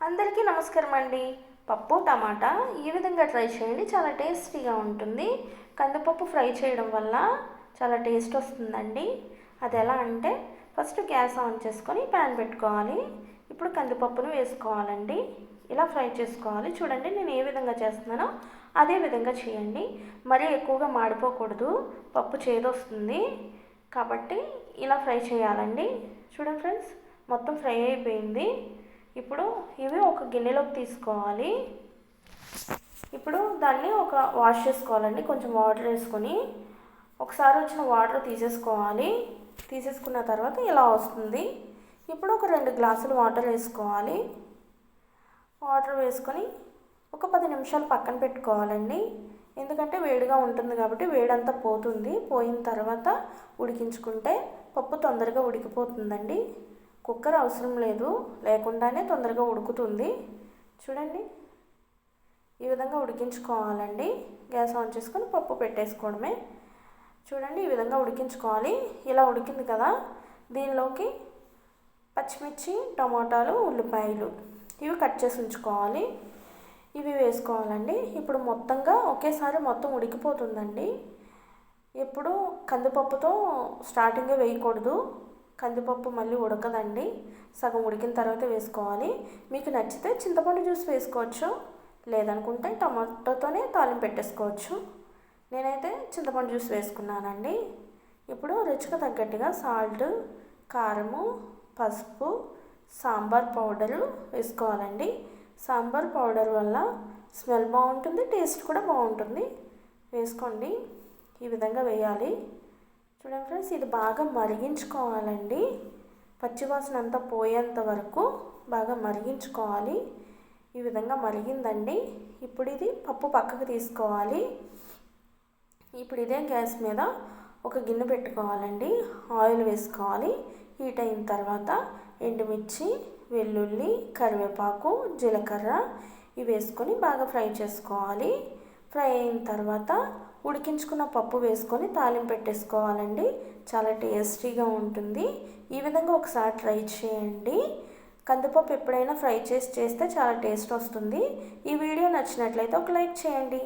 అందరికీ నమస్కారం అండి. పప్పు టమాటా ఈ విధంగా ట్రై చేయండి. చాలా టేస్టీగా ఉంటుంది. కందిపప్పు ఫ్రై చేయడం వల్ల చాలా టేస్ట్ వస్తుందండి. అది ఎలా అంటే ఫస్ట్ గ్యాస్ ఆన్ చేసుకొని ప్యాన్ పెట్టుకోవాలి. ఇప్పుడు కందిపప్పును వేసుకోవాలండి. ఇలా ఫ్రై చేసుకోవాలి. చూడండి నేను ఏ విధంగా చేస్తున్నానో అదే విధంగా చేయండి. మరీ ఎక్కువగా మాడిపోకూడదు. పప్పు చేదొస్తుంది కాబట్టి ఇలా ఫ్రై చేయాలండి. చూడండి ఫ్రెండ్స్ మొత్తం ఫ్రై అయిపోయింది. ఇప్పుడు ఇవి ఒక గిన్నెలోకి తీసుకోవాలి. ఇప్పుడు దాన్ని ఒక వాష్ చేసుకోవాలండి. కొంచెం వాటర్ వేసుకొని ఒకసారి వచ్చిన వాటర్ తీసేసుకోవాలి. తీసేసుకున్న తర్వాత ఇలా వస్తుంది. ఇప్పుడు ఒక రెండు గ్లాసులు వాటర్ వేసుకోవాలి. వాటర్ వేసుకొని ఒక పది నిమిషాలు పక్కన పెట్టుకోవాలండి. ఎందుకంటే వేడిగా ఉంటుంది కాబట్టి వేడంతా పోతుంది. పోయిన తర్వాత ఉడికించుకుంటే పప్పు తొందరగా ఉడికిపోతుందండి. కుక్కర్ అవసరం లేదు. లేకుండానే తొందరగా ఉడుకుతుంది. చూడండి. ఈ విధంగా ఉడికించుకోవాలండి. గ్యాస్ ఆన్ చేసుకొని పప్పు పెట్టేసుకోవడమే. చూడండి ఈ విధంగా ఉడికించుకోవాలి. ఇలా ఉడికింది కదా. దీనిలోకి పచ్చిమిర్చి టమాటాలు ఉల్లిపాయలు ఇవి కట్ చేసి ఉంచుకోవాలి. ఇవి వేసుకోవాలండి. ఇప్పుడు మొత్తంగా ఒకేసారి మొత్తం ఉడికిపోతుందండి. ఎప్పుడు కందిపప్పుతో స్టార్టింగే వేయకూడదు. కందిపప్పు మళ్ళీ ఉడకదండి. సగం ఉడికిన తర్వాత వేసుకోవాలి. మీకు నచ్చితే చింతపండు జ్యూస్ వేసుకోవచ్చు. లేదనుకుంటే టమాటోతోనే తాలింపు పెట్టేసుకోవచ్చు. నేనైతే చింతపండు జ్యూస్ వేసుకున్నానండి. ఇప్పుడు రుచికి తగ్గట్టుగా సాల్ట్ కారము పసుపు సాంబార్ పౌడరు వేసుకోవాలండి. సాంబార్ పౌడర్ వల్ల స్మెల్ బాగుంటుంది టేస్ట్ కూడా బాగుంటుంది. వేసుకోండి. ఈ విధంగా వేయాలి. చూడండి ఫ్రెండ్స్ ఇది బాగా మరిగించుకోవాలండి. పచ్చివాసన అంతా పోయేంత వరకు బాగా మరిగించుకోవాలి. ఈ విధంగా మరిగిందండి. ఇప్పుడు ఇది పప్పు పక్కకు తీసుకోవాలి. ఇప్పుడు ఇదే గ్యాస్ మీద ఒక గిన్నె పెట్టుకోవాలండి. ఆయిల్ వేసుకోవాలి. హీట్ అయిన తర్వాత ఎండుమిర్చి వెల్లుల్లి కరివేపాకు జీలకర్ర ఇవి వేసుకొని బాగా ఫ్రై చేసుకోవాలి. ఫ్రై అయిన తర్వాత ఉడికించుకున్న పప్పు వేసుకొని తాలింపు పెట్టేసుకోవాలండి. చాలా టేస్టీగా ఉంటుంది. ఈ విధంగా ఒకసారి ట్రై చేయండి. కందిపప్పు ఎప్పుడైనా ఫ్రై చేసి చేస్తే చాలా టేస్ట్ వస్తుంది. ఈ వీడియో నచ్చినట్లయితే ఒక లైక్ చేయండి.